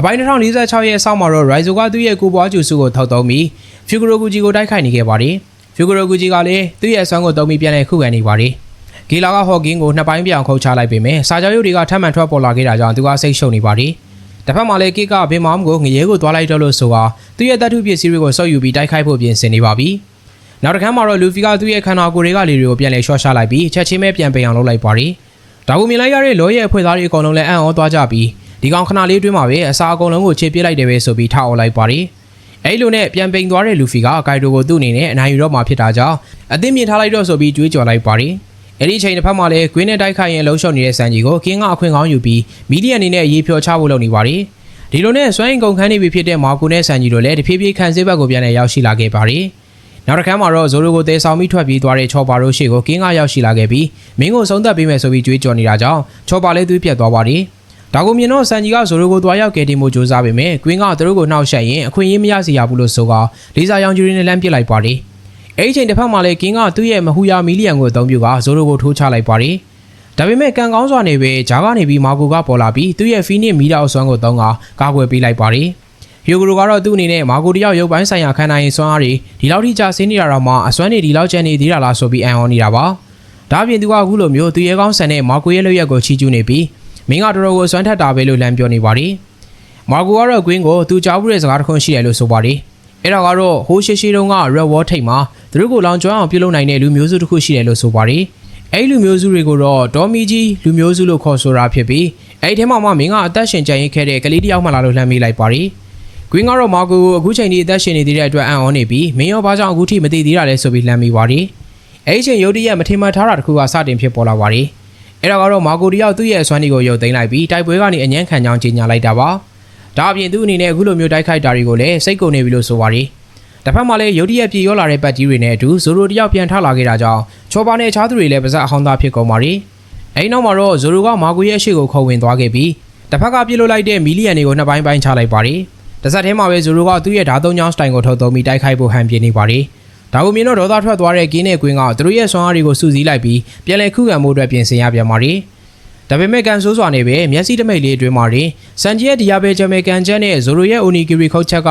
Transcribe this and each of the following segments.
အပိုင်း2046ရဲ့အဆောက်မှာတော့ Raizo ကသူ့ရဲ့ကိုပွားကျူစုကိုထောက်သုံးပြီး Fukurokuji ကိုတိုက်ခိုက်နေခဲ့ပါတယ်။ Fukurokuji ကလည်းသူ့ရဲ့အစွမ်းကိုသုံးပြီးပြန်လည်ခုခံနေပါတယ်။ဂီလာကဟော့ကင်းကိုနှစ်ပိုင်းပြောင်ခုတ်ချလိုက်ပေမဲ့စာကြောရုပ်တွေကထပ်မံထွက်ပေါ်လာခဲ့တာကြောင့်သူကစိတ်ရှုပ်နေပါတယ်။တစ်ဖက်မှာလည်းကိကဘင်မောင်ကိုငရဲကိုသွားလိုက်တော့လို့ဆိုတာသူ့ရဲ့တပ်ထုပစ္စည်းတွေကိုစောက်ယူပြီးတိုက်ခိုက်ဖို့ပြင်ဆင်နေပါပြီ။နောက်တစ်ခါမှာတော့လူဖီကသူ့ရဲ့ခန္ဓာကိုယ်တွေကလေတွေကိုပြန်လည်ရှော့ချလိုက်ပြီးချက်ချင်းပဲပြန်ပိန်အောင်လုပ်လိုက်ပါတယ်။ဒါကိုမြင်လိုက်ရတဲ့လောရဲ့အဖွဲ့သားတွေအကုန်လုံးလည်းအံ့ဩသွားကြပြီး ဒီကောင်ခဏလေးအတွင်းမှာပဲအစာအကုန်လုံးကိုခြေပြစ်လိုက်တယ်ပဲဆိုပြီးထားအောင်လိုက်ပါတယ်။အဲ့လိုနဲ့ပြန်ပိန်သွားတဲ့လူဖီကဂိုက်ဒိုကိုသူ့အနေနဲ့အနိုင်ယူတော့မှဖြစ်တာကြောင့်အသင်းမြင်ထားလိုက်တော့ဆိုပြီးကြွေးကြော်လိုက်ပါတယ်။အဲ့ဒီအချိန်တစ်ဖက်မှာလည်းဂွင်းနဲ့တိုက်ခိုက်ရင်လှုံ့ဆော်နေတဲ့ဆန်ကြီးကိုကင်းကအခွင့်ကောင်းယူပြီးမီဒီယံအနေနဲ့ရေးဖြောချဖို့လုပ်နေပါတယ်။ဒီလိုနဲ့စွမ်းရင်ကုန်ခန်းနေပြီဖြစ်တဲ့မာကူနဲ့ဆန်ကြီးတို့လည်းတဖြည်းဖြည်းခံစစ်ဘက်ကိုပြန်လည်ရောက်ရှိလာခဲ့ပါတယ်။နောက်တစ်ခါမှာတော့ဇိုရိုကိုတဲဆောင်ပြီးထွက်ပြေးသွားတဲ့ချောပါတို့ရှေ့ကိုကင်းကရောက်ရှိလာခဲ့ပြီးမင်းကိုဆုံးသက်ပေးမယ်ဆိုပြီးကြွေးကြော်နေတာကြောင့်ချောပါလည်းသွေးပြတ်သွားပါတယ်။ ဒါကိုမြင်တော့ဆန်ကြီးကဇိုရိုကိုတွားရောက်ကယ်တင်မှုကြိုးစားပေမဲ့ကွင်းကသူတို့ကိုနှောက်ယှက်ရင်အခွင့်အရေးမရစေရဘူးလို့ဆိုကလေးစားရောင်ကျူရင်းနဲ့လမ်းပစ်လိုက်ပါတယ်။အဲဒီအချိန်တစ်ဖက်မှာလည်းကင်းကသူ့ရဲ့မဟူယာမီလီယံကိုအသုံးပြုကဇိုရိုကိုထိုးချလိုက်ပါတယ်။ဒါပေမဲ့ကံကောင်းစွာနေပဲဂျာကနေပြီးမာကိုကပေါ်လာပြီးသူ့ရဲ့ဖီနစ်မီတာအစွမ်းကိုသုံးကကာကွယ်ပေးလိုက်ပါတယ်။ဟီယိုဂရိုကတော့သူ့အနေနဲ့မာကိုတယောက်ရုပ်ပိုင်းဆိုင်ရာခံနိုင်ရင်စွမ်းအားတွေဒီလောက်ထိကြာဆင်းနေတာတော့မှအစွမ်းတွေဒီလောက်ကျန်နေသေးတာလားဆိုပြီးအံ့ဩနေတာပါ။ဒါပြင်သူကအခုလိုမျိုးသူရဲကောင်းဆန်တဲ့မာကိုရဲ့လုပ်ရက်ကိုချီးကျူးနေပြီး မင်းကတော်တော်ကိုစွမ်းထက်တာပဲလို့လမ်းပြောနေပါတယ်။မာကိုကတော့ကွင်းကိုသူကြားဘူးတဲ့စကားတစ်ခွန်းရှိတယ်လို့ဆိုပါတယ်။အဲ့ဒါကတော့ဟိုးရှိရှိတုန်းက Red Wall ထိပ်မှာသူတို့ကိုလောင်ကျွမ်းအောင်ပြုလုပ်နိုင်တဲ့လူမျိုးစုတစ်ခုရှိတယ်လို့ဆိုပါတယ်။အဲ့ဒီလူမျိုးစုတွေကိုတော့ဒေါ်မီကြီးလူမျိုးစုလို့ခေါ်ဆိုတာဖြစ်ပြီးအဲ့ဒီထဲမှာမှမင်းကအသက်ရှင်ကြံရစ်ခဲ့တဲ့ကလေးတစ်ယောက်မှလာလို့လှမ်းမိလိုက်ပါတယ်။ Green ကတော့မာကိုကိုအခုချိန်ထိအသက်ရှင်နေသေးတဲ့အတွက်အံ့ဩနေပြီးမင်းရောဘာကြောင့်အခုထိမသိသေးတာလဲဆိုပြီးလှမ်းမိပါတယ်။အဲ့ဒီချိန်ရုတ်တရက်မထင်မှတ်ထားတာတစ်ခုကစတင်ဖြစ်ပေါ်လာပါတယ်။ အဲ့ဒါကတော့မာကိုတယောက်သူ့ရဲ့အစွမ်းတွေကိုရုပ်သိမ်းလိုက်ပြီးတိုက်ပွဲကနေအញ្ញမ်းခံကြောင်းကြေညာလိုက်တာပါ။ဒါအပြင်သူ့အနေနဲ့အခုလိုမျိုးတိုက်ခိုက်တာတွေကိုလည်းစိတ်ကုန်နေပြီလို့ဆိုပါတယ်။တစ်ဖက်မှာလည်းရုတ်တရက်ပြေရောလာတဲ့ပတ်ကြီးတွေနဲ့အတူဇိုရိုတယောက်ပြန်ထလာခဲ့တာကြောင့်ချောပါနဲ့အခြားသူတွေလည်းပါဇက်အဟောင်းသားဖြစ်ကုန်ပါတယ်။အဲဒီနောက်မှာတော့ဇိုရိုကမာကိုရဲ့အရှိကိုခုံဝင်သွားခဲ့ပြီးတစ်ဖက်ကပြစ်လို့လိုက်တဲ့မီလီယံတွေကိုနှစ်ပိုင်းပိုင်းချလိုက်ပါတယ်။တစ်ဆက်တည်းမှာပဲဇိုရိုကသူ့ရဲ့ဓာတ်သုံးချောင်းစတိုင်ကိုထုတ်သုံးပြီးတိုက်ခိုက်ဖို့ဟန်ပြနေပါတယ်။ ဒါကိုမြင်တော့ဒေါသထွက်သွားတဲ့ကင်းနဲ့ကွင်းကသူတို့ရဲ့ဆွမ်းအားတွေကိုစုစည်းလိုက်ပြီးပြန်လည်ခုခံမှုအတွက်ပြင်ဆင်ရပြန်ပါတယ်။ဒါပေမဲ့ကန်ဆိုးစွာနေပဲမျက်စိတမိတ်လေးအတွင်းမှာတင်စန်ဂျီရဲ့ဒီယာဘဲဂျမဲကန်ချက်နဲ့ဇိုရိုရဲ့အိုနီကီရီခုတ်ချက်က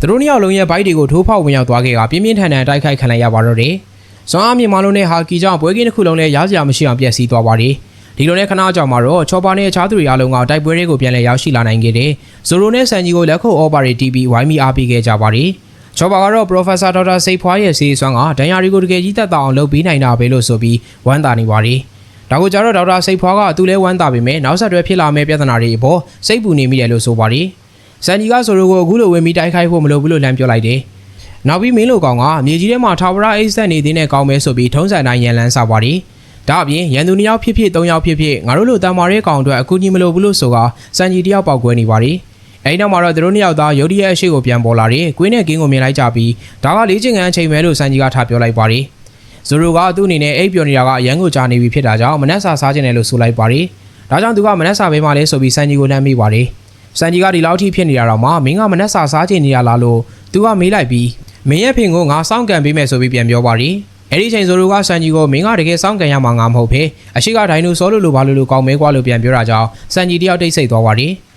သူတို့နှစ်ယောက်လုံးရဲ့ဘိုက်တွေကိုထိုးဖောက်ဝင်ရောက်သွားခဲ့ကပြင်းပြင်းထန်ထန်တိုက်ခိုက်ခံလိုက်ရပါတော့တယ်။ဇွန်အားမြင်မာလုံးနဲ့ဟာကီကြောင့်ပွဲကင်းတစ်ခုလုံးနဲ့ရားစရာမရှိအောင်ပျက်စီးသွားပါတယ်။ဒီလိုနဲ့ခဏကြောင်မှာတော့ချောပါနဲ့အခြားသူတွေအားလုံးကတိုက်ပွဲတွေကိုပြန်လည်ရောက်ရှိလာနိုင်ခဲ့တယ်။ဇိုရိုနဲ့ဆန်ဂျီကိုလက်ခုပ်အော်ပါရီတီဗီဝိုင်းမီအားပေးခဲ့ကြပါတယ်။ ချောပါကတော့ Professor Dr. စိတ်ဖွားရဲ့စီးစွမ်းကဒဏ်ရာတွေကိုတကယ်ကြီးသက်သာအောင်လုပ်ပေးနိုင်တာပဲလို့ဆိုပြီးဝမ်းသာနေပါတယ်။ဒါကိုကြတော့ဒေါက်တာစိတ်ဖွားကသူ့လဲဝမ်းသာပေမဲ့နောက်ဆက်တွဲဖြစ်လာမယ့်ပြဿနာတွေအပေါ်စိတ်ပူနေမိတယ်လို့ဆိုပါတယ်။ဆန်ဂျီကဆိုရိုကိုအခုလိုဝင်ပြီးတိုက်ခိုက်ဖို့မလိုဘူးလို့လမ်းပြောလိုက်တယ်။နောက်ပြီးမင်းလိုကောင်ကမြေကြီးထဲမှာထာဝရအိတ်ဆက်နေသေးတဲ့ကောင်းမဲဆိုပြီးထုံးစံတိုင်းရန်လန်းစားပါတယ်။ဒါအပြင်ရန်သူနှစ်ယောက်ဖြစ်ဖြစ်သုံးယောက်ဖြစ်ဖြစ်ငါတို့လိုတန်မာရဲကောင်အတွက်အခုကြီးမလိုဘူးလို့ဆိုကစန်ဂျီတယောက်ပေါက်ကွဲနေပါတယ်။ အဲဒီနောက်မှာတော့သူတို့နှစ်ယောက်သားရုတ်တရက်အရှိကိုပြန်ပေါ်လာတယ်။ကွင်းနဲ့ကင်းကိုမြင်လိုက်ကြပြီးဒါကလေးချင်းကန်အချိန်မဲလို့စန်ဂျီကထားပြောလိုက်ပါတယ်။ဇိုရိုကသူ့အနေနဲ့အိပ်ပျော်နေတာကအရန်ကိုကြာနေပြီဖြစ်တာကြောင့်မနက်စာစားခြင်းတယ်လို့ဆိုလိုက်ပါတယ်။ဒါကြောင့်သူကမနက်စာဘေးမှာလဲဆိုပြီးစန်ဂျီကိုလှမ်းမိပါတယ်။စန်ဂျီကဒီလောက်ထိဖြစ်နေတာတော့မှမင်းကမနက်စာစားခြင်းနေရလားလို့သူကမေးလိုက်ပြီးမင်းရဲ့ဖင်ကိုငါစောင့်ကန်ပေးမယ်ဆိုပြီးပြန်ပြောပါတယ်။အဲ့ဒီချိန်ဇိုရိုကဆန်ဂျီကိုမင်းကတကယ်စောင့်ကန်ရမှာငါမဟုတ်ဖေ။အရှိကဒိုင်နိုဆောလို့လို့ဘာလို့လို့ကောင်းမဲကွာလို့ပြန်ပြောတာကြောင့်ဆန်ဂျီတယောက်တိတ်ဆိတ်သွားပါတယ်။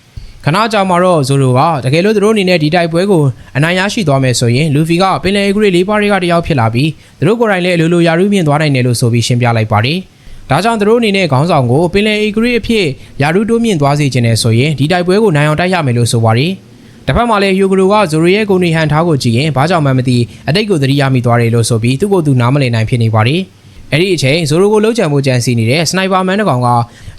ခဏကြာမှတော့ဇိုရိုကတကယ်လို့သူတို့အနေနဲ့ဒီတိုက်ပွဲကိုအနိုင်ရရှိသွားမယ်ဆိုရင်လူဖီကပင်လယ်ဂရိလေးပါးတွေကတယောက်ဖြစ်လာပြီးသူတို့ကိုယ်တိုင်လည်းအလိုလိုယာရုမြင့်သွားနိုင်တယ်လို့ဆိုပြီးရှင်းပြလိုက်ပါတယ်။ဒါကြောင့်သူတို့အနေနဲ့ခေါင်းဆောင်ကိုပင်လယ်အေဂရိအဖြစ်ယာရုတိုးမြင့်သွားစေခြင်းနဲ့ဆိုရင်ဒီတိုက်ပွဲကိုနိုင်အောင်တိုက်ရမယ်လို့ဆိုပါတယ်။တစ်ဖက်မှာလည်းယူဂရိုကဇိုရီရဲ့ကိုနေဟန်ထားကိုကြည့်ရင်ဘာကြောင့်မှမသိအတိတ်ကိုသတိရမိသွားတယ်လို့ဆိုပြီးသူ့ကိုယ်သူနားမလည်နိုင်ဖြစ်နေပါတယ်။ အဲ့ဒီအချိန်ဇိုရိုကိုလှုပ်ကြံမှုကြံစီနေတဲ့စနိုက်ပါမန်တစ်ကောင်က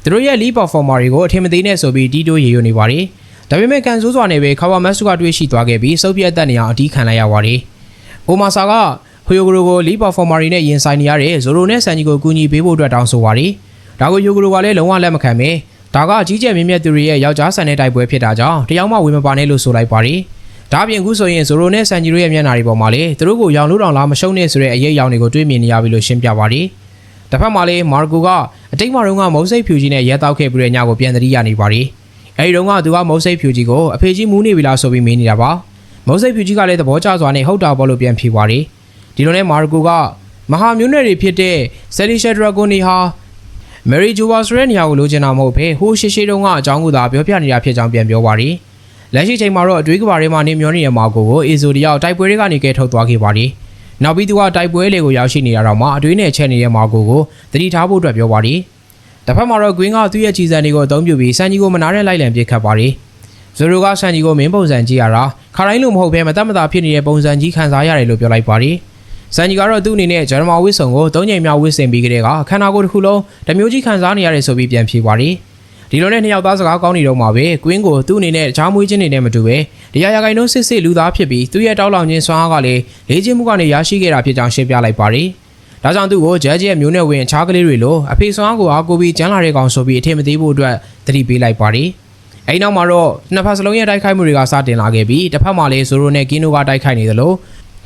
သူတို့ရဲ့ lead performer တွေကိုအထင်မသေးနဲ့ဆိုပြီးတီးတိုးရေရွနေပါတယ်။ဒါပေမဲ့ကန်ဆိုးစွာနေပဲခါဝါမတ်စုကတွေးရှိသွားခဲ့ပြီးစုပ်ပြတ်တက်နေအောင်အတီးခံလိုက်ရပါတယ်။အိုမာဆာကဟိုယိုဂရိုကို lead performer တွေနဲ့ရင်ဆိုင်နေရတဲ့ဇိုရိုနဲ့ဆန်ဂျီကိုကူညီပေးဖို့အတွက်တောင်းဆိုပါတယ်။ဒါကိုယိုဂရိုကလည်းလုံးဝလက်မခံပဲဒါကအကြီးကျယ်မြင့်မြတ်သူတွေရဲ့ယောက်ျားဆန်တဲ့တိုက်ပွဲဖြစ်တာကြောင့်တယောက်မှဝင်မပါနဲ့လို့ဆိုလိုက်ပါတယ်။ ဒါပြင်ခုဆိုရင်ဇိုရိုနဲ့ဆန်ဂျီတို့ရဲ့မျက်နှာတွေပေါ်မှာလေသူတို့ကိုရောင်လို့တောင်လားမရှုံးနဲ့ဆိုတဲ့အရေးအယောင်တွေကိုတွေးမြင်နေရပြီလို့ရှင်းပြပါတယ်။တစ်ဖက်မှာလေမာကိုကအတိတ်မှာတော့ကမုံစိတ်ဖြူကြီးနဲ့ရဲတောက်ခဲ့ပြီးတဲ့ညကိုပြန်သတိရနေပါတယ်။အဲဒီတော့ကသူကမုံစိတ်ဖြူကြီးကိုအဖေကြီးမူးနေပြီလားဆိုပြီးမေးနေတာပါ။မုံစိတ်ဖြူကြီးကလည်းသဘောကျစွာနဲ့ဟုတ်တာပေါ့လို့ပြန်ဖြေပါတယ်။ဒီလိုနဲ့မာကိုကမဟာမျိုးနွယ်တွေဖြစ်တဲ့ဆယ်လီရှက်ဒရာဂွန်နီဟာမယ်ရီဂျူဘာဆိုတဲ့နေရာကိုလိုချင်တာမဟုတ်ဘဲဟိုးရှိရှိတုန်းကအကြောင်းကိုသာပြောပြနေတာဖြစ်ကြောင်းပြန်ပြောပါရီ လက်ရှိချိန်မှာတော့အတွေးကဘာတွေမှာနေမျောနေတဲ့မာကိုကိုအေဇိုတယောက်တိုက်ပွဲတွေကနေကဲထုတ်သွားခဲ့ပါတယ်။နောက်ပြီးသူကတိုက်ပွဲလေကိုရောက်ရှိနေတာတော့မှအတွေးနဲ့ချက်နေတဲ့မာကိုကိုတတိထားဖို့အတွက်ပြောပါတယ်။တစ်ဖက်မှာတော့ဂွင်းကသူ့ရဲ့ခြေစံတွေကိုအသုံးပြုပြီးစန်ဂျီကိုမနာတဲ့လိုက်လံပစ်ခတ်ပါတယ်။ဇိုရိုကစန်ဂျီကိုမင်းပုံစံကြည့်ရတာခါတိုင်းလိုမဟုတ်ဘဲမတတ်မတာဖြစ်နေတဲ့ပုံစံကြီးခံစားရတယ်လို့ပြောလိုက်ပါတယ်။စန်ဂျီကတော့သူ့အနေနဲ့ဂျာမန်ဝစ်ဆုံကို၃ချိန်မြောက်ဝစ်ဆင်ပြီးကြတဲ့ကခန္ဓာကိုယ်တစ်ခုလုံးတမျိုးကြီးခံစားနေရတယ်ဆိုပြီးပြန်ဖြေပါတယ်။ ဒီလိုနဲ့နှစ်ယောက်သားစကားကောင်းနေတော့မှာပဲကွင်းကိုသူ့အနေနဲ့ချားမွေးခြင်းနေနဲ့မတူပဲတရားရဂိုင်နှုန်းစစ်စစ်လူသားဖြစ်ပြီးသူ့ရဲ့တောက်လောင်ခြင်းစွမ်းအားကလည်းလေ့ကျင့်မှုကနေရရှိခဲ့တာဖြစ်ကြောင်းရှင်းပြလိုက်ပါတယ်။ဒါကြောင့်သူ့ကိုဂျက်ဂျရဲ့မျိုးနဲ့ဝင်အခြားကလေးတွေလိုအဖေစွမ်းအားကိုအားကိုပြီးကျန်းလာတဲ့ကောင်ဆိုပြီးအထင်မသေးဖို့အတွက်သတိပေးလိုက်ပါတယ်။အဲဒီနောက်မှာတော့နှစ်ဖက်စလုံးရဲ့တိုက်ခိုက်မှုတွေကစတင်လာခဲ့ပြီးတစ်ဖက်မှာလည်းဇိုရိုနဲ့ကင်းနိုကတိုက်ခိုက်နေသလို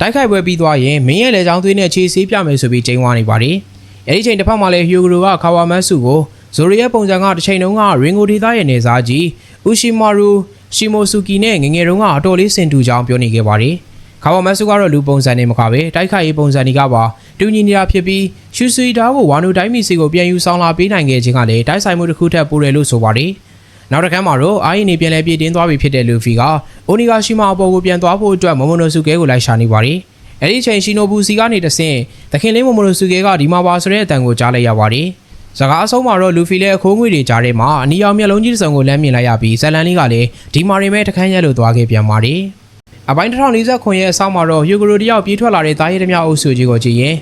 တိုက်ခိုက်ပွဲပြီးသွားရင်မင်းရဲ့လေချောင်းသွေးနဲ့ခြေဆေးပြမယ်ဆိုပြီးချိန်ဝါနေပါတယ်။အဲဒီချိန်တစ်ဖက်မှာလည်းဟီယိုဂရိုကခါဝါမတ်စုကို ဇိုရီရဲ့ပုံစံကတစ်ချိန်လုံးကရင်ဂိုဒေသရဲ့နေစားကြီးဥရှိမာရူရှီမိုဆူကီနဲ့ငငယ်တုန်းကအတော်လေးစင်တူကြောင်းပြောနေခဲ့ပါတယ်။ခါဝါမတ်စုကတော့လူပုံစံနဲ့မကပဲတိုက်ခိုက်ရေးပုံစံတွေကပါတူညီနေတာဖြစ်ပြီးရှူဆွီတာကိုဝါနူတိုင်းမီစီကိုပြန်ယူဆောင်လာပေးနိုင်ခဲ့ခြင်းကလည်းတိုက်ဆိုင်မှုတစ်ခုထပ်ပိုတယ်လို့ဆိုပါတယ်။နောက်တစ်ခါမှာတော့အာယင်းနေပြန်လဲပြည်တင်းသွားပြီဖြစ်တဲ့လူဖီကအိုနီဂါရှိမာအပေါ်ကိုပြန်သွားဖို့အတွက်မမိုနိုစုကဲကိုလိုက်ရှာနေပါတယ်။အဲဒီချိန်ရှီနိုဘူစီကနေတဆင့်သခင်လေးမမိုနိုစုကဲကဒီမှာပါဆိုတဲ့အတန်ကိုကြားလိုက်ရပါတယ်။ စကားအဆုံးမှာတော့လူဖီလည်းအခိုးငွေတွေကြားထဲမှာအနီရောင်မျက်လုံးကြီးတစ်စုံကိုလမ်းမြင်လိုက်ရပြီးဇလန်လေးကလည်းဒီမာရီမဲတခန်းရက်လို့သွားခဲ့ပြန်ပါတယ်။အပိုင်း1049ခွန်ရဲ့အဆောင်မှာတော့ဟီယိုဂရိုတယောက်ပြေးထွက်လာတဲ့တားရဲသမျှအုပ်စုကြီးကိုကြည့်ရင်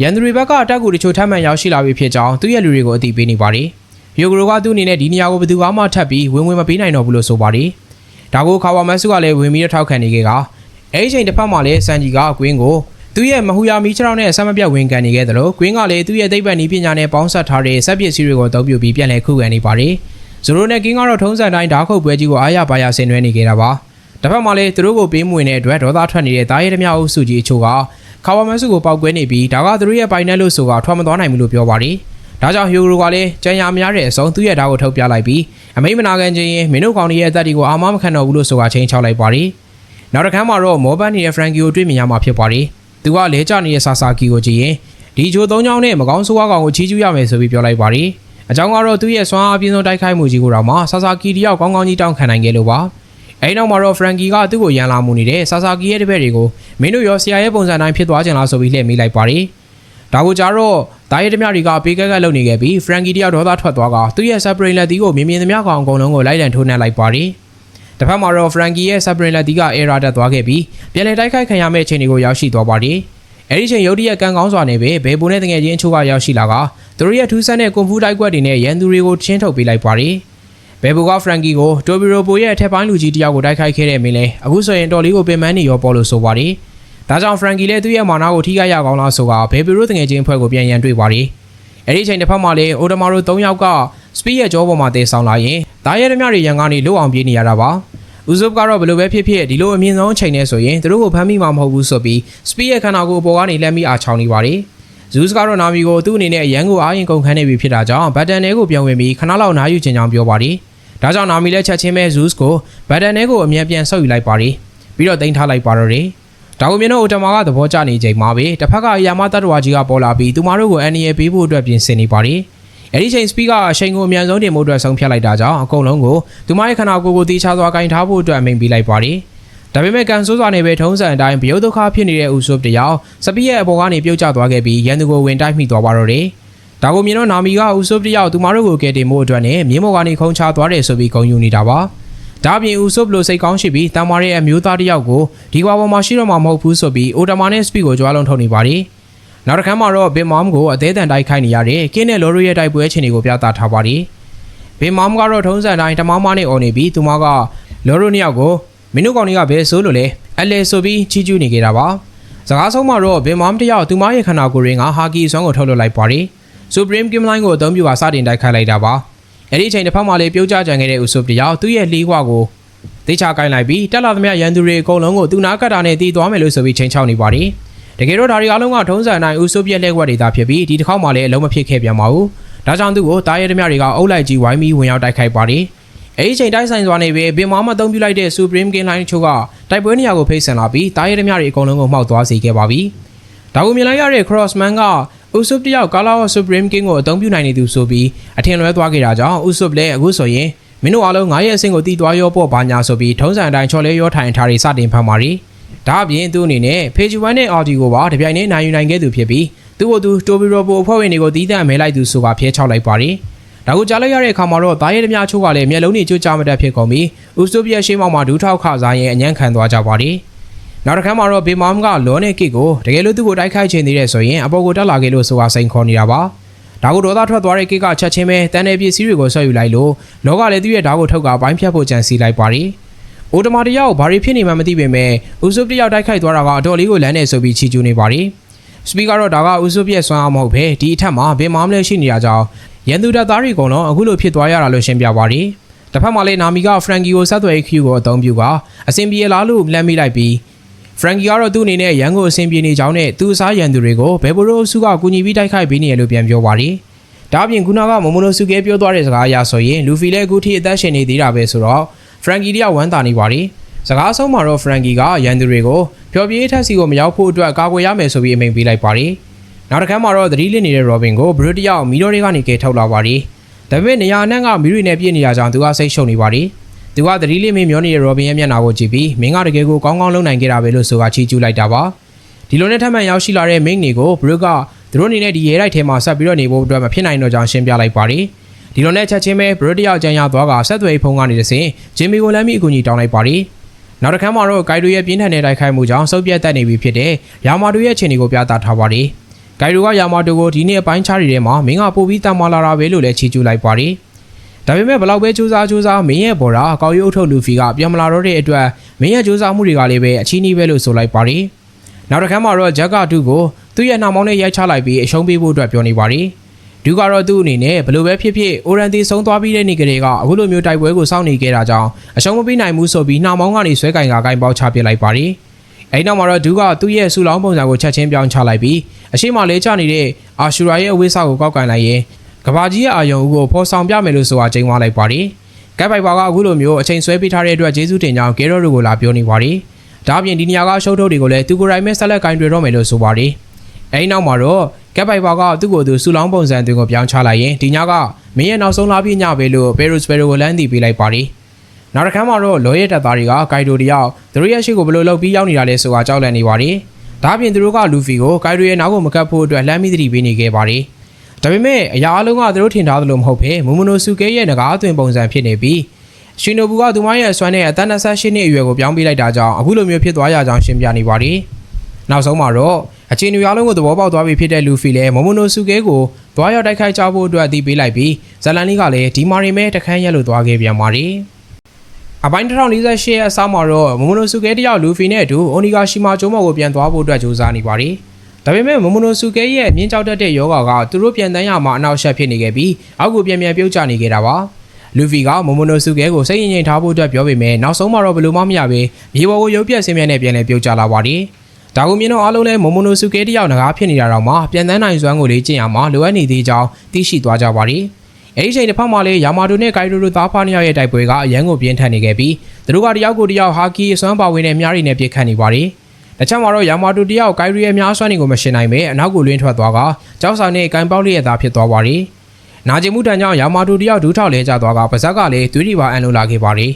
ရန်သူတွေဘက်ကအတက်ကူတချို့ထပ်မံရောက်ရှိလာပြီဖြစ်ကြောင်းသူ့ရဲ့လူတွေကိုအသိပေးနေပါတယ်။ဟီယိုဂရိုကသူ့အနေနဲ့ဒီနေရာကိုဘယ်သူမှထပ်ပြီးဝင်ဝင်မပေးနိုင်တော့ဘူးလို့ဆိုပါတယ်။ဒါကိုခါဝါမတ်စုကလည်းဝင်ပြီးတော့ထောက်ခံနေခဲ့ကအဲဒီချိန်တစ်ဖက်မှာလည်းစန်ဂျီကအကွင်းကို သူ့ရဲ့မဟူယာမီခြေထောက်နဲ့ဆက်မပြတ်ဝင်ကန်နေခဲ့တယ်လို့ကွင်းကလည်းသူ့ရဲ့သိပ္ပံနည်းပညာနဲ့ပေါင်းစပ်ထားတဲ့စက်ပစ္စည်းတွေကိုအသုံးပြုပြီးပြန်လည်ခုခံနေပါတယ်။ဇိုရိုနဲ့ကင်းကတော့ထုံးစံတိုင်းဓာတ်ခုတ်ပွဲကြီးကိုအားရပါရဆင်နွှဲနေခဲ့တာပါ။တစ်ဖက်မှာလည်းသူတို့ကိုပေးမဝင်တဲ့အတွက်ဒေါသထွက်နေတဲ့တားရဲသမျှအုပ်စုကြီးအချို့ကခါဝါမတ်စုကိုပောက်ကွဲနေပြီးဒါကသူတို့ရဲ့ပိုင်နယ်လို့ဆိုတာထွက်မသွားနိုင်ဘူးလို့ပြောပါတယ်။ဒါကြောင့်ဟီယိုဂရိုကလည်းကြံရများတဲ့အစုံသူ့ရဲ့ဓာတ်ကိုထုတ်ပြလိုက်ပြီးအမိမနာကန်ချင်းရင်မင်းတို့ကောင်ရဲ့အသက်တွေကိုအာမမခံတော့ဘူးလို့ဆိုတာချင်းချောက်လိုက်ပါတယ်။နောက်တစ်ခါမှာတော့မောဘန်နီရဲ့ဖရန်ကီကိုတွေ့မြင်ရမှာဖြစ်ပါတယ်။ သူကလဲကျနေတဲ့ဆာဆာကီကိုကြည့်ရင်ဒီဂျိုသုံးချောင်းနဲ့မကောင်းဆိုးဝါးကောင်ကိုချီးကျူးရမယ်ဆိုပြီးပြောလိုက်ပါတယ်။အကြောင်းကတော့သူ့ရဲ့စွမ်းအားအပြည့်စုံတိုက်ခိုက်မှုကြီးကိုတော့မှဆာဆာကီတယောက်ကောင်းကောင်းကြီးတောင်းခံနိုင်ခဲ့လို့ပါ။အဲဒီနောက်မှာတော့ဖရန်ကီကသူ့ကိုရန်လာမှုနေတဲ့ဆာဆာကီရဲ့တပည့်တွေကိုမင်းတို့ရောဆရာရဲ့ပုံစံတိုင်းဖြစ်သွားကြလားဆိုပြီးလှည့်မိလိုက်ပါတယ်။ဒါကိုကြတော့တားရဲသမျှတွေကပေးကက်ကက်လုပ်နေခဲ့ပြီးဖရန်ကီတယောက်ဒေါသထွက်သွားကသူ့ရဲ့ဆပ်ပရင်လက်တီကိုမြင်မြင်သမျှကောင်အကုန်လုံးကိုလိုက်လံထိုးနှက်လိုက်ပါတယ်။ တစ်ဖက်မှာတော့ဖရန်ကီရဲ့ဆပ်ပရင်လက်တီကအေရာတက်သွားခဲ့ပြီးပြန်လည်တိုက်ခိုက်ခံရမယ့်အခြေအနေကိုရောက်ရှိသွားပါတယ်။အဲဒီချိန်ရုတ်တရက်ကန်ကောင်းစွာနေပဲဘေဘိုနဲ့တငယ်ချင်းအချို့ကရောက်ရှိလာကသူတို့ရဲ့ထူးဆန်းတဲ့ကွန်ဖူတိုက်ကွက်တွေနဲ့ရန်သူတွေကိုချင်းထုတ်ပေးလိုက်ပါတယ်။ဘေဘိုကဖရန်ကီကိုတိုဘီရိုပိုရဲ့အထက်ပိုင်းလူကြီးတယောက်ကိုတိုက်ခိုက်ခဲ့တဲ့မင်းလဲအခုဆိုရင်တော်လေးကိုပင်ပန်းနေရောပေါ်လို့ဆိုပါတယ်။ဒါကြောင့်ဖရန်ကီလည်းသူ့ရဲ့မာနာကိုထိခိုက်ရကောင်းလားဆိုကဘေဘီရိုတငယ်ချင်းအဖွဲ့ကိုပြန်ရန်တွေ့ပါတယ်။အဲဒီချိန်တစ်ဖက်မှာလည်းအိုဒမာရို၃ယောက်ကစပီးရဲ့ကြောပေါ်မှာတည်ဆောင်လာရင် ဒါရဲသမျှတွေရန်ကနေလွတ်အောင်ပြေးနေရတာပါ။ဥဇုပ်ကတော့ဘယ်လိုပဲဖြစ်ဖြစ်ဒီလိုအမြင့်ဆုံးအချိန်နဲ့ဆိုရင်သူတို့ကိုဖမ်းမိမှာမဟုတ်ဘူးဆိုပြီးစပီးရဲ့ခန္ဓာကိုယ်အပေါ်ကနေလှမ်းပြီးအားချောင်းနေပါတယ်။ဇူးစ်ကတော့နာမီကိုသူ့အနေနဲ့ရန်ကိုအားရင်ကုန်ခန်းနေပြီဖြစ်တာကြောင့်ဘတ်တန်ထဲကိုပြန်ဝင်ပြီးခဏလောက်နားယူချင်ကြောင်းပြောပါတယ်။ဒါကြောင့်နာမီလည်းချက်ချင်းပဲဇူးစ်ကိုဘတ်တန်ထဲကိုအမြန်ပြန်ဆုပ်ယူလိုက်ပါတယ်။ပြီးတော့တင်ထားလိုက်ပါတော့တယ်။ဒါကိုမြင်တော့အိုတမာကသဘောကျနေချိန်မှာပဲတစ်ဖက်ကယာမတတ်တော်ကြီးကပေါ်လာပြီးသူမတို့ကိုအန်နီရဲ့ပေးဖို့အတွက်ပြင်ဆင်နေပါတယ်။ အဲဒီချိန်စပီကအချိန်ကိုအမြန်ဆုံးတင်ဖို့အတွက်ဆုံးဖြတ်လိုက်တာကြောင့်အကုန်လုံးကိုသူမရဲ့ခန္ဓာကိုယ်ကိုတီးခြားစွာကင်ထားဖို့အတွက်အမိန့်ပေးလိုက်ပါတယ်။ဒါပေမဲ့ကန်ဆိုးစွာနဲ့ပဲထုံးစံအတိုင်းဘယုတ်ဒုက္ခဖြစ်နေတဲ့ဦးဆုပ်တယောက်စပီရဲ့အပေါ်ကနေပြုတ်ကျသွားခဲ့ပြီးရန်သူကိုဝင်တိုက်မိသွားပါတော့တယ်။ဒါကိုမြင်တော့နာမီကဦးဆုပ်တယောက်သူမတို့ကိုကယ်တင်ဖို့အတွက်နဲ့မြင်းမော်ကနေခုံချသွားတယ်ဆိုပြီးဂုဏ်ယူနေတာပါ။ဒါပြင်ဦးဆုပ်လိုစိတ်ကောင်းရှိပြီးတမရဲ့အမျိုးသားတယောက်ကိုဒီကွာပေါ်မှာရှိတော့မှာမဟုတ်ဘူးဆိုပြီးအိုတမာနဲ့စပီကိုကြွားလုံးထုတ်နေပါတယ်။ နောက်တစ်ခါမှာတော့ဘင်မောင်ကိုအသေးတန်တိုက်ခိုက်နေရတဲ့ကင်းနဲ့လော်ရီရဲ့တိုက်ပွဲချင်းတွေကိုပြသထားပါတယ်။ဘင်မောင်ကတော့ထုံးစံတိုင်းတမောင်းမနဲ့អော်နေပြီးသူမကလော်ရီနှစ်ယောက်ကိုမင်းတို့ကောင်တွေကဘယ်ဆိုးလို့လဲအလဲဆိုပြီးချီးကျူးနေကြတာပါ။စကားဆုံးမှာတော့ဘင်မောင်တယောက်သူမရဲ့ခန္ဓာကိုယ်ရင်းကဟာကီဆွမ်းကိုထုတ်လွှတ်လိုက်ပါတယ်။ Supreme Game Line ကိုအသုံးပြုပါစတင်တိုက်ခိုက်လိုက်တာပါ။အဲ့ဒီအချိန်တစ်ဖက်မှာလည်းပြုတ်ကျကြံခဲ့တဲ့ဥဆုပ်တယောက်သူ့ရဲ့လှီးခွာကိုတေချာကိုင်းလိုက်ပြီးတက်လာသမျှရန်သူတွေအကုန်လုံးကိုသူနာကတ်တာနဲ့တီးသွားမယ်လို့ဆိုပြီးချိန်ချောက်နေပါတယ်။ တကယ်တော့ဒါတွေအားလုံးကထုံးစံတိုင်းဥဆုပ်ပြက်လက်ကွက်တွေသာဖြစ်ပြီးဒီတစ်ခေါက်မှလည်းအလုံးမဖြစ်ခဲ့ပြန်ပါဘူး။ဒါကြောင့်သူ့ကိုတားရဲသမျှတွေကအုပ်လိုက်ကြီးဝိုင်းပြီးဝင်ရောက်တိုက်ခိုက်ပါတယ်။အဲဒီချိန်တိုက်ဆိုင်စွာနေပဲဘင်မောင်မသုံးပြလိုက်တဲ့ Supreme Game Line ချို့ကတိုက်ပွဲနေရာကိုဖိတ်ဆင်လာပြီးတားရဲသမျှတွေအကုန်လုံးကိုမှောက်သွားစေခဲ့ပါပြီ။ဒါကိုမြင်လိုက်ရတဲ့ Crossman ကဥဆုပ်တယောက်ကာလာဝ Supreme King ကိုအသုံးပြုနိုင်နေသူဆိုပြီးအထင်လွဲသွားခဲ့တာကြောင့်ဥဆုပ်လည်းအခုဆိုရင်မင်းတို့အားလုံးငါရဲ့အဆင့်ကိုတီးသွားရောပေါ့ပါညာဆိုပြီးထုံးစံအတိုင်းချော်လဲရောထိုင်ထားတွေစတင်ဖန်ပါရီ ဒါအပြင်သူ့အနေနဲ့ဖေဂျူဝမ်နဲ့အော်ဒီကိုပါတပြိုင်တည်းနိုင်ယူနိုင်ခဲ့သူဖြစ်ပြီးသူ့ကိုသူတိုဘီရိုပိုအဖွဲ့ဝင်တွေကိုတီးတန့်မဲလိုက်သူဆိုတာဖျဲချောက်လိုက်ပါရီဒါကိုကြားလိုက်ရတဲ့အခါမှာတော့တားရဲသမားချို့ကလည်းမျက်လုံးတွေကြွကြမတတ်ဖြစ်ကုန်ပြီးဥစတိုပီယရှေးမောင်မှာဒူးထောက်ခစားရင်အညံ့ခံသွားကြပါရီနောက်တစ်ခါမှာတော့ဘေမမ်ကလောနဲ့ကစ်ကိုတကယ်လို့သူ့ကိုတိုက်ခိုက်ချင်သေးတယ်ဆိုရင်အပေါ်ကိုတက်လာခဲ့လို့ဆိုတာစိန်ခေါ်နေတာပါဒါကိုဒေါသထွက်သွားတဲ့ကစ်ကချက်ချင်းပဲတန်တဲ့ပစ္စည်းတွေကိုဆွဲယူလိုက်လို့လောကလည်းသူ့ရဲ့ဓာတ်ကိုထုတ်ကပိုင်းဖြတ်ဖို့ကြံစီလိုက်ပါရီ အိုတမာတယောက်ဘာတွေဖြစ်နေမှမသိပေမဲ့ဥဆုပ်တယောက်တိုက်ခိုက်သွားတာကအတော်လေးကိုလမ်းနေဆိုပြီးချီကျူးနေပါရီစပီကတော့ဒါကဥဆုပ်ရဲ့ဆွမ်းအားမဟုတ်ပဲဒီအထက်မှာဘေမမ်လည်းရှိနေတာကြောင့်ရန်သူတပ်သားတွေကုန်တော့အခုလိုဖြစ်သွားရတာလို့ရှင်းပြပါရီတစ်ဖက်မှာလည်းနာမီကဖရန်ကီကိုဆက်သွယ် Q ကိုအသုံးပြုကအဆင်ပြေလားလို့လမ်းမိလိုက်ပြီးဖရန်ကီကတော့သူ့အနေနဲ့ရန်ကိုအဆင်ပြေနေကြောင်းနဲ့သူ့အစားရန်သူတွေကိုဘယ်ဘိုရိုအစုကကူညီပြီးတိုက်ခိုက်ပေးနေရလို့ပြန်ပြောပါရီဒါအပြင်ခုနကမမိုနိုဆူကဲပြောသွားတဲ့စကားအရဆိုရင်လူဖီလည်းအခုထိအသက်ရှင်နေသေးတာပဲဆိုတော့ ဖရန်ကီတယောက်ဝမ်းသာနေပါရီစကားဆုံးမှာတော့ဖရန်ကီကရန်သူတွေကိုပျော်ပြေးထက်စီကိုမရောက်ဖို့အတွက်ကာကွယ်ရမယ်ဆိုပြီးအမိန့်ပေးလိုက်ပါရီနောက်တစ်ခါမှာတော့သတိလစ်နေတဲ့ရောဘင်ကိုဘရစ်တယောက်မီရိုတွေကနေကဲထုတ်လာပါရီဒါပေမဲ့နေရာအနှံ့ကမီရီနဲ့ပြည့်နေရကြောင်းသူကစိတ်ရှုံနေပါရီသူကသတိလစ်မင်းမျောနေတဲ့ရောဘင်ရဲ့မျက်နှာကိုကြည့်ပြီးမင်းကတကယ်ကိုကောင်းကောင်းလုပ်နိုင်ခဲ့တာပဲလို့ဆိုတာချီးကျူးလိုက်တာပါဒီလိုနဲ့ထပ်မံရောက်ရှိလာတဲ့မင်းတွေကိုဘရစ်ကသူတို့အနေနဲ့ဒီရဲတိုက်ထဲမှာဆက်ပြီးတော့နေဖို့အတွက်မဖြစ်နိုင်တော့ကြောင်းရှင်းပြလိုက်ပါရီ ဒီလိုနဲ့ချက်ချင်းပဲဘရစ်တယောက်ကြံရသွားကဆက်သွယ်ဖုန်းကနေတဆင်ဂျင်မီကိုလမ်းမီအကူအညီတောင်းလိုက်ပါရီနောက်တစ်ခါမှာတော့ဂိုင်ဒိုရဲ့ပြင်းထန်တဲ့တိုက်ခိုက်မှုကြောင့်စုပ်ပြတ်တက်နေပြီဖြစ်တဲ့ယာမာတိုရဲ့အခြေအနေကိုပြသထားပါရီဂိုင်ဒိုကယာမာတိုကိုဒီနေ့အပိုင်းခြားတွေထဲမှာမင်းကပို့ပြီးတမလာတာပဲလို့လည်းချီးကျူးလိုက်ပါရီဒါပေမဲ့ဘလောက်ပဲစူးစမ်းစူးစမ်းမင်းရဲ့ဘော်ရာကောက်ရုပ်ထုတ်လူဖီကပြန်မလာတော့တဲ့အတွက်မင်းရဲ့စူးစမ်းမှုတွေကလည်းပဲအချီးနှီးပဲလို့ဆိုလိုက်ပါရီနောက်တစ်ခါမှာတော့ဂျက်ကတူကိုသူ့ရဲ့နှောင်မောင်းနဲ့ရိုက်ချလိုက်ပြီးအရှုံးပေးဖို့အတွက်ပြောနေပါရီ ဒူကတော့သူ့အနေနဲ့ဘလို့ပဲဖြစ်ဖြစ်အိုရန်တီဆုံးသွားပြီးတဲ့နေ့ကလေးကအခုလိုမျိုးတိုက်ပွဲကိုစောင့်နေခဲ့တာကြောင့်အရှုံးမပေးနိုင်ဘူးဆိုပြီးနှောင်မောင်းကနေဆွဲကင်ကကင်ပေါက်ချပစ်လိုက်ပါရီအဲဒီနောက်မှာတော့ဒူကသူ့ရဲ့ဆူလောင်းပုံစံကိုချက်ချင်းပြောင်းချလိုက်ပြီးအရှိမလေးချနေတဲ့အာရှူရာရဲ့အဝိစာကိုကောက်ကင်လိုက်ရင်ကဘာကြီးရဲ့အာယုံဦးကိုဖော်ဆောင်ပြမယ်လို့ဆိုတာချိန်သွားလိုက်ပါရီကက်ပိုက်ပါကအခုလိုမျိုးအချိန်ဆွဲပေးထားတဲ့အတွက်ကျေးဇူးတင်ကြောင်းဂေရော့တို့ကိုလာပြောနေပါရီဒါအပြင်ဒီနေရာကရှုပ်ထုတ်တွေကိုလည်းသူကိုယ်တိုင်ပဲဆက်လက်ကင်တွေတော့မယ်လို့ဆိုပါရီ အဲဒီနောက်မှာတော့ကက်ပိုက်ပါကသူ့ကိုယ်သူဆူလောင်းပုံစံတွင်ကိုပြောင်းချလိုက်ရင်ဒီညကမင်းရဲ့နောက်ဆုံးလာပြညပဲလို့ပေရုစပယ်ရိုကိုလမ်းတည်ပေးလိုက်ပါရီနောက်တစ်ခါမှတော့လော်ရဲတပ်သားတွေကဂိုင်ဒိုတယောက်သူတို့ရဲ့ရှေ့ကိုဘယ်လိုလုပ်ပြီးရောက်နေတာလဲဆိုတာကြောက်လန့်နေပါရီဒါအပြင်သူတို့ကလူဖီကိုဂိုင်ဒိုရဲ့နောက်ကိုမကတ်ဖို့အတွက်လှမ်းမိသတိပေးနေခဲ့ပါရီဒါပေမဲ့အရာအလုံးကသူတို့ထင်ထားသလိုမဟုတ်ဘဲမူမနိုဆူကဲရဲ့ငကားအသွင်ပုံစံဖြစ်နေပြီးရှင်နိုဘူကသူမရဲ့အစွမ်းနဲ့အသက်28နှစ်အရွယ်ကိုပြောင်းပေးလိုက်တာကြောင့်အခုလိုမျိုးဖြစ်သွားရကြောင်းရှင်းပြနေပါရီနောက်ဆုံးမှာတော့ အချင်းလူအားလုံးကိုသဘောပေါက်သွားပြီဖြစ်တဲ့လူဖီလည်းမမိုနိုဆူကဲကိုသွားရောက်တိုက်ခိုက်ကြဖို့အတွက်အသိပေးလိုက်ပြီးဇလန်လီကလည်းဒီမာရီမဲတခန်းရက်လို့သွားခဲ့ပြန်ပါရီအပိုင်း1048ရဲ့အစားမှာတော့မမိုနိုဆူကဲတယောက်လူဖီနဲ့အတူအိုနီဂါရှီမာကျိုးမော်ကိုပြန်သွားဖို့အတွက်ကြိုးစားနေပါရီဒါပေမဲ့မမိုနိုဆူကဲရဲ့မြင်းကြောက်တတ်တဲ့ယောဂါကသူတို့ပြန်တန်းရမှာအနောက်ရှက်ဖြစ်နေခဲ့ပြီးအောက်ကိုပြန်ပြန်ပြုတ်ကျနေခဲ့တာပါလူဖီကမမိုနိုဆူကဲကိုစိတ်ရင်ရင်ထားဖို့အတွက်ပြောပေမဲ့နောက်ဆုံးမှာတော့ဘယ်လိုမှမရပဲမြေပေါ်ကိုရုပ်ပြက်ဆင်းမြဲနဲ့ပြန်လဲပြုတ်ကျလာပါရီ ဒါကိုမြင်တော့အားလုံးလဲမမိုနိုဆူကဲတယောက်ငကားဖြစ်နေတာတော့မှပြန်တန်းနိုင်စွမ်းကိုလေ့ကျင့်ရမှာလိုအပ်နေသေးကြောင်းသိရှိသွားကြပါရီအဲဒီချိန်တစ်ဖက်မှာလေယာမာတိုနဲ့ဂိုင်ဒိုတို့သားဖားနှစ်ယောက်ရဲ့တိုက်ပွဲကအရန်ကိုပြင်းထန်နေခဲ့ပြီးသူတို့ကတယောက်ကိုတယောက်ဟာကီအစွမ်းပါဝင်တဲ့မြားရီနဲ့ပြစ်ခတ်နေပါရီတခြားမှာတော့ယာမာတိုတယောက်ဂိုင်ရီရဲ့မြားစွမ်းတွေကိုမရှင်နိုင်ပဲအနောက်ကိုလွင်းထွက်သွားကကြောက်စာနဲ့ဂိုင်ပေါက်လေးရဲ့သားဖြစ်သွားပါရီနာကျင်မှုတန်ကြောင့်ယာမာတိုတယောက်ဒူးထောက်လဲကျသွားကပါဇက်ကလည်းသွေးရီပါအန်လိုလာခဲ့ပါရီ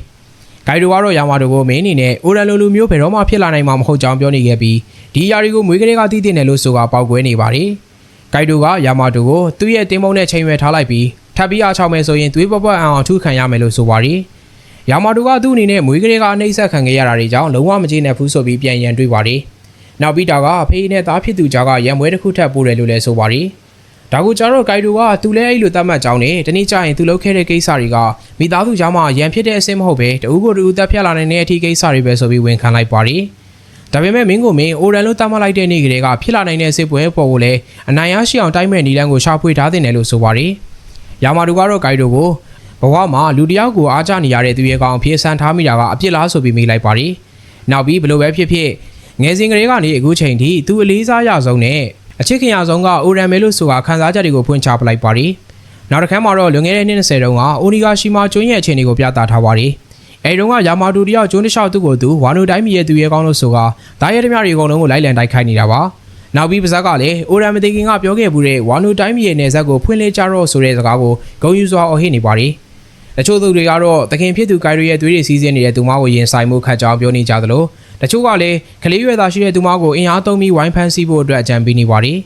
ဂိုင်ဒိုကတော့ယာမာတိုကိုမင်းအနေနဲ့အိုရန်လိုလူမျိုးဘယ်တော့မှဖြစ်လာနိုင်မှာမဟုတ်ကြောင်းပြောနေခဲ့ပြီးဒီຢာတွေကိုမွေးကလေးကတည်တင်တယ်လို့ဆိုတာပေါက်ကွဲနေပါတယ်။ဂိုက်ဒိုကယာမာတိုကိုသူ့ရဲ့တင်းမုံနဲ့ချိန်ရွယ်ထားလိုက်ပြီးထပ်ပြီးအားချောင်းမယ်ဆိုရင်သွေးပပွက်အောင်အထုခံရမယ်လို့ဆိုပါတယ်။ယာမာတိုကသူ့အနေနဲ့မွေးကလေးကအနှိမ့်ဆက်ခံခဲ့ရတာတွေကြောင့်လုံးဝမကျေနပ်ဘူးဆိုပြီးပြန်ရန်တွေးပါတယ်။နောက်ပြီးတာကဖေးနဲ့သားဖြစ်သူကြားကရံမွဲတစ်ခုထပ်ပို့တယ်လို့လည်းဆိုပါတယ်။ ဒါကိုကြတော့ဂိုက်ဒိုကသူလည်းအဲ့လိုသတ်မှတ်ကြောင်းနဲ့တနေ့ကျရင်သူလုပ်ခဲ့တဲ့ကိစ္စတွေကမိသားစုကြားမှာရန်ဖြစ်တဲ့အဆင့်မဟုတ်ပဲတဦးကိုတူတက်ဖြတ်လာနိုင်တဲ့အထီးကိစ္စတွေပဲဆိုပြီးဝန်ခံလိုက်ပါတယ်။ဒါပေမဲ့မင်းကိုမင်းအိုရန်လို့တတ်မှတ်လိုက်တဲ့နေ့ကလေးကဖြစ်လာနိုင်တဲ့စစ်ပွဲပေါ်ကိုလည်းအနိုင်ရရှိအောင်တိုင်းမဲ့နီလန်းကိုရှာဖွေထားတင်တယ်လို့ဆိုပါတယ်။ယာမာတူကတော့ဂိုက်ဒိုကိုဘဝမှာလူတစ်ယောက်ကိုအားကျနေရတဲ့သူရဲ့ကောင်ဖြစ်ဆန်ထားမိတာကအပြစ်လားဆိုပြီးမိလိုက်ပါတယ်။နောက်ပြီးဘလို့ပဲဖြစ်ဖြစ်ငယ်စဉ်ကလေးကနေအခုချိန်ထိသူအလေးစားရဆုံးနဲ့ အချစ်ခင်ရဆုံးကအိုရန်မဲလို့ဆိုတာခန်းစားချက်တွေကိုဖွင့်ချပလိုက်ပါတယ်။နောက်တစ်ခါမှာတော့လွန်ခဲ့တဲ့နှစ်20တုန်းကအိုနီဂါရှီမာကျွန်းရဲ့အခြေအနေကိုပြသထားပါတယ်။အဲဒီတုန်းကယာမာတူတယောက်ကျွန်းတစ်လျှောက်သူ့ကိုသူဝါနိုတိုင်းမီရဲ့သူရဲ့ကောင်းလို့ဆိုတာဒါရဲသမျှတွေအကုန်လုံးကိုလိုက်လံတိုက်ခိုက်နေတာပါ။နောက်ပြီးပါဇက်ကလည်းအိုရန်မသိခင်ကပြောခဲ့မှုတဲ့ဝါနိုတိုင်းမီရဲ့နယ်ဇက်ကိုဖွင့်လှစ်ကြတော့ဆိုတဲ့စကားကိုဂုံယူစွာအော်ဟစ်နေပါတယ်။တချို့သူတွေကတော့တခင်ဖြစ်သူဂိုင်ရီရဲ့သွေးတွေစီးဆင်းနေတဲ့သူမကိုရင်ဆိုင်မှုခတ်ကြောင်းပြောနေကြသလို တချို့ကလည်းကလေးရွယ်သားရှိတဲ့သူမကိုအင်အားသုံးပြီးဝိုင်းဖမ်းဆီးဖို့အတွက်အကြံပေးနေပါတယ်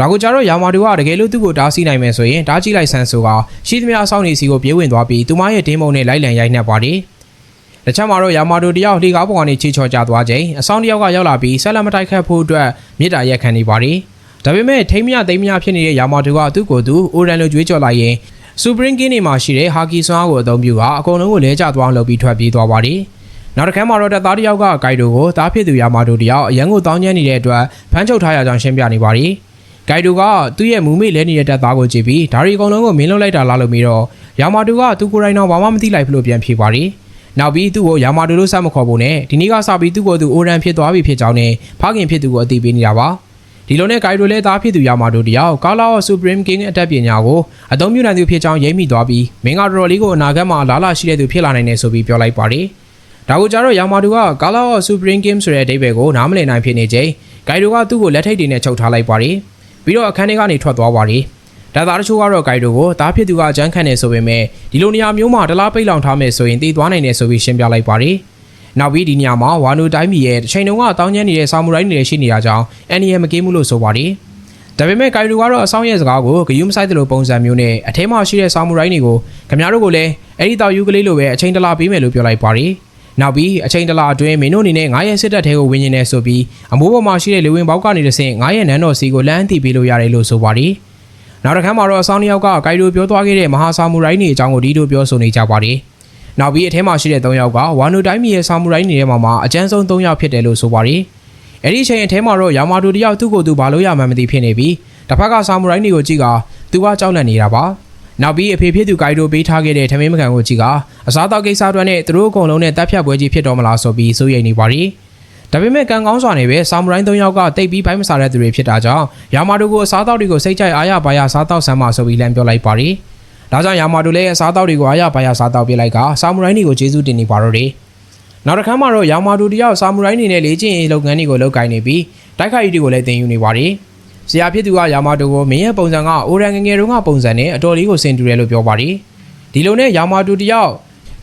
ဒါကိုကြတော့ယာမာတူကတကယ်လို့သူ့ကိုတားဆီးနိုင်မယ်ဆိုရင်တားကြည့်လိုက်ဆန်းဆိုကရှိသမျှအဆောင်နေစီကိုပြေးဝင်သွားပြီးသူမရဲ့ဒင်းမုံနဲ့လိုက်လံရိုက်နှက်ပါတယ်။တခြားမှာတော့ယာမာတိုတယောက်လှေကားပေါ်ကနေချီချော်ကျသွားချိန်အဆောင်တယောက်ကရောက်လာပြီးဆက်လက်မတိုက်ခတ်ဖို့အတွက်မြစ်တာရက်ခံနေပါတယ်။ဒါပေမဲ့ထိမ့်မြသိမ့်မြဖြစ်နေတဲ့ယာမာတိုကသူ့ကိုယ်သူအိုရန်လိုကြွေးကြော်လိုက်ရင်စူပရင်ကင်းနေမှာရှိတဲ့ဟာကီဆွမ်းအားကိုအသုံးပြုကအကုန်လုံးကိုလဲကျသွားအောင်လုပ်ပြီးထွက်ပြေးသွားပါတယ်။ နောက်တစ်ခါမှာတော့တပ်သားတစ်ယောက်ကဂိုက်တိုကိုတားဖြစ်သူယာမာတိုတယောက်အရန်ကိုတောင်းကျမ်းနေတဲ့အတွက်ဖမ်းချုပ်ထားရကြောင်းရှင်းပြနေပါတယ်။ဂိုက်တိုကသူ့ရဲ့မူမေလဲနေတဲ့တပ်သားကိုကြည့်ပြီးဒါရီအကုန်လုံးကိုမင်းလုံးလိုက်တာလားလို့ပြီးတော့ယာမာတိုကသူကိုယ်တိုင်တော့ဘာမှမသိလိုက်ဘူးလို့ပြန်ဖြေပါတယ်။နောက်ပြီးသူ့ကိုယာမာတိုလို့စမခေါ်ဖို့နဲ့ဒီနေ့ကစပြီးသူ့ကိုယ်သူအိုရန်ဖြစ်သွားပြီဖြစ်ကြောင်းနဲ့ဖခင်ဖြစ်သူကိုအသိပေးနေတာပါ။ဒီလိုနဲ့ဂိုက်တိုလည်းသားဖြစ်သူယာမာတိုတယောက်ကာလာအော့ Supreme King အတက်ပညာကိုအသုံးပြုနိုင်သူဖြစ်ကြောင်းရိပ်မိသွားပြီးမင်းကတော်တော်လေးကိုအနာဂတ်မှာလာလာရှိတဲ့သူဖြစ်လာနိုင်တယ်ဆိုပြီးပြောလိုက်ပါတယ်။ ဒါကိုကြတော့ယာမာတိုကကာလာအော့ Supreme King ဆိုတဲ့အဓိပ္ပာယ်ကိုနားမလည်နိုင်ဖြစ်နေချိန်ဂိုက်တိုကသူ့ကိုလက်ထိတ်တွေနဲ့ချုပ်ထားလိုက်ပါတယ်။ပြီးတော့အခန်းထဲကနေထွက်သွားပါတယ်။ဒါသားတချို့ကတော့ဂိုက်တိုကိုသားဖြစ်သူကအကြမ်းခံနေဆိုပေမဲ့ဒီလိုနေရာမျိုးမှာတလားပိတ်လောင်ထားမယ်ဆိုရင်တည်သွားနိုင်တယ်ဆိုပြီးရှင်းပြလိုက်ပါတယ်။နောက်ပြီးဒီနေရာမှာဝါနိုတိုင်းပြည်ရဲ့တစ်ချိန်တုန်းကတောင်းကျမ်းနေတဲ့ဆာမူရိုင်းတွေရှိနေတာကြောင့်အန်နီရဲ့မကင်းမှုလို့ဆိုပါတယ်။ဒါပေမဲ့ဂိုင်လူကတော့အဆောင်ရဲ့စကားကိုဂယုမဆိုင်တဲ့လိုပုံစံမျိုးနဲ့အထဲမှာရှိတဲ့ဆာမူရိုင်းတွေကိုခင်ဗျားတို့ကိုလည်းအဲ့ဒီတောက်ယူကလေးလိုပဲအချိန်တလားပေးမယ်လို့ပြောလိုက်ပါတယ်။ နောက်ပြီးအချိန်တလားအတွင်းမင်းတို့အနေနဲ့ငါးရဲ့စစ်တပ်ထဲကိုဝင်နေတယ်ဆိုပြီးအမိုးပေါ်မှာရှိတဲ့လေဝင်ပေါက်ကနေတဆင့်ငါးရဲ့နန်းတော်စီကိုလမ်းအသိပေးလို့ရတယ်လို့ဆိုပါတယ်။နောက်တစ်ခါမှာတော့အဆောင်တစ်ယောက်ကဂိုင်လိုပြောသွားခဲ့တဲ့မဟာဆာမူရိုင်းတွေအကြောင်းကိုဒီလိုပြောဆိုနေကြပါတယ်။နောက်ပြီးအထဲမှာရှိတဲ့၃ယောက်ကဝါနိုတိုင်းပြည်ရဲ့ဆာမူရိုင်းတွေထဲမှာမှအကျန်းဆုံး၃ယောက်ဖြစ်တယ်လို့ဆိုပါတယ်။အဲ့ဒီအချိန်အထဲမှာတော့ယာမာတိုတယောက်သူ့ကိုယ်သူဘာလို့ရမှန်းမသိဖြစ်နေပြီးတစ်ဖက်ကဆာမူရိုင်းတွေကိုကြည့်ကသူကကြောက်လန့်နေတာပါ။ နောက်ပြီးအဖေဖြစ်သူဂိုင်တိုပေးထားခဲ့တဲ့ထမင်းမကန်ကိုကြည့်ကအစားတောက်ကိစ္စအတွက်နဲ့သူတို့အကုန်လုံးနဲ့တပ်ဖြတ်ပွဲကြီးဖြစ်တော်မလားဆိုပြီးစိုးရိမ်နေပါတယ်။ဒါပေမဲ့ကံကောင်းစွာနဲ့ပဲဆာမူရိုင်း၃ယောက်ကတိတ်ပြီးပိုင်းမစားတဲ့သူတွေဖြစ်တာကြောင့်ယာမာတိုကိုအစားတောက်တွေကိုစိတ်ကြိုက်အားရပါရစားတောက်ဆမ်းမဆိုပြီးလမ်းပြောလိုက်ပါတယ်။ဒါကြောင့်ယာမာတိုလည်းအစားတောက်တွေကိုအားရပါရစားတောက်ပြလိုက်ကဆာမူရိုင်းတွေကိုကျေးဇူးတင်နေပါတော့တယ်။နောက်တစ်ခါမှတော့ယာမာတိုတယောက်ဆာမူရိုင်းတွေနဲ့လေ့ကျင့်ရေးလုပ်ငန်းတွေကိုလုပ်ကိုင်နေပြီးတိုက်ခိုက်ရေးတွေကိုလည်းသင်ယူနေပါတယ်။ ဆရာဖြစ်သူကယာမာတိုကိုမင်းရဲ့ပုံစံကအိုရန်ငယ်ငယ်တုန်းကပုံစံနဲ့အတော်လေးကိုဆင်တူတယ်လို့ပြောပါတယ်။ဒီလိုနဲ့ယာမာတိုတယောက်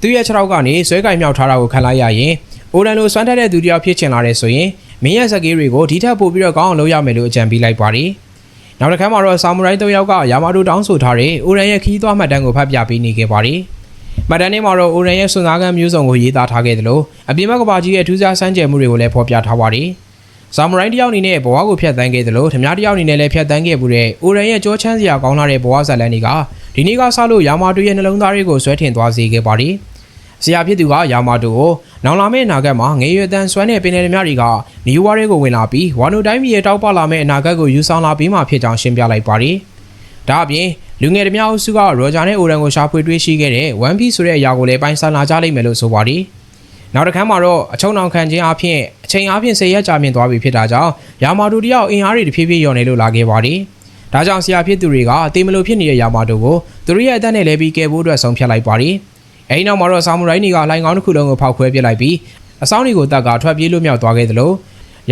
သူ့ရဲ့ခြေထောက်ကနေဆွဲကင်မြောက်ထားတာကိုခံလိုက်ရရင်အိုရန်လိုစွမ်းထက်တဲ့သူတယောက်ဖြစ်ချင်လာတဲ့ဆိုရင်မင်းရဲ့စကေးတွေကိုဒီထက်ပိုပြီးတော့ကောင်းအောင်လုပ်ရမယ်လို့အကြံပေးလိုက်ပါတယ်။နောက်တစ်ခါမှာတော့ဆာမူရိုင်း၃ယောက်ကယာမာတိုတောင်းဆိုထားတဲ့အိုရန်ရဲ့ခီးသွွားမှတ်တမ်းကိုဖတ်ပြပေးနေခဲ့ပါတယ်။မှတ်တမ်းထဲမှာတော့အိုရန်ရဲ့စွန်စားကမ်းမျိုးစုံကိုရေးသားထားခဲ့သလိုအပြင်ဘက်ကဘာကြီးရဲ့ထူးခြားစမ်းကြယ်မှုတွေကိုလည်းဖော်ပြထားပါတယ်။ ဆာမူရိုင်းတစ်ယောက်အနေနဲ့ဘဝကိုဖျက်ဆီးခဲ့သလိုဓမြတစ်ယောက်အနေနဲ့လည်းဖျက်ဆီးခဲ့မှုတဲ့အိုရန်ရဲ့ကြောချမ်းစရာကောင်းလာတဲ့ဘဝဇာတ်လမ်းတွေကဒီနေ့ကစလို့ယာမာတိုရဲ့နှလုံးသားတွေကိုဆွဲထင်သွားစေခဲ့ပါတယ်။ဆရာဖြစ်သူကယာမာတိုကိုနောင်လာမယ့်အနာဂတ်မှာငယ်ရွယ်တန်းစွမ်းတဲ့ပင်လယ်ဓမြတွေကနီဝါတွေကိုဝင်လာပြီးဝါနိုတိုင်းပြည်ရဲ့တောက်ပလာမယ့်အနာဂတ်ကိုယူဆောင်လာပြီးမှဖြစ်ကြောင်းရှင်းပြလိုက်ပါတယ်။ဒါအပြင်လူငယ်ဓမြအုပ်စုကရောဂျာနဲ့အိုရန်ကိုရှာဖွေတွေ့ရှိခဲ့တဲ့ One Piece ဆိုတဲ့အရာကိုလည်းပိုင်ဆိုင်လာကြလိမ့်မယ်လို့ဆိုပါတယ်။ နောက်တစ်ခါမှာတော့အချုံအောင်ခံခြင်းအပြင်အချိန်အပြင်၁၀ရက်ကြာမြင့်သွားပြီဖြစ်တာကြောင့်ယာမာတိုတယောက်အင်အားတွေတဖြည်းဖြည်းလျော့နေလို့လာခဲ့ပါတယ်။ဒါကြောင့်ဆရာဖြစ်သူတွေကတေမလို့ဖြစ်နေတဲ့ယာမာတိုကိုသူတို့ရဲ့အသက်နဲ့လဲပြီးကယ်ဖို့အတွက်ဆုံးဖြတ်လိုက်ပါတယ်။အဲဒီနောက်မှာတော့ဆာမူရိုင်းတွေကလှိုင်ကောင်းတစ်ခုလုံးကိုဖောက်ခွဲပစ်လိုက်ပြီးအဆောင်တွေကိုတပ်ကထွက်ပြေးလွတ်မြောက်သွားခဲ့သလို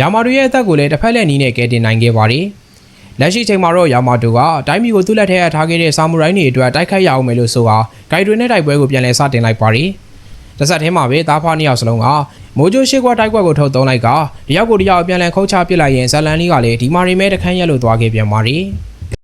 ယာမာတိုရဲ့အသက်ကိုလည်းတစ်ဖက်လက်နီးနဲ့ကယ်တင်နိုင်ခဲ့ပါတယ်။လက်ရှိချိန်မှာတော့ယာမာတိုကတိုင်းပြည်ကိုသူ့လက်ထဲအထားခဲ့တဲ့ဆာမူရိုင်းတွေအတွက်တိုက်ခိုက်ရအောင်မယ်လို့ဆိုတာဂိုင်တွေနဲ့တိုက်ပွဲကိုပြန်လည်စတင်လိုက်ပါတယ်။ တစ်ဆက်တည်းမှာပဲသားဖားနှစ်ယောက်စလုံးကမိုးချိုးရှိခွာတိုက်ကွက်ကိုထုတ်သုံးလိုက်ကတယောက်ကိုတယောက်ပြန်လည်ခုတ်ချပစ်လိုက်ရင်ဇလန်လေးကလည်းဒီမာရီမဲတခန်းရက်လို့သွားခဲ့ပြန်ပါတယ်။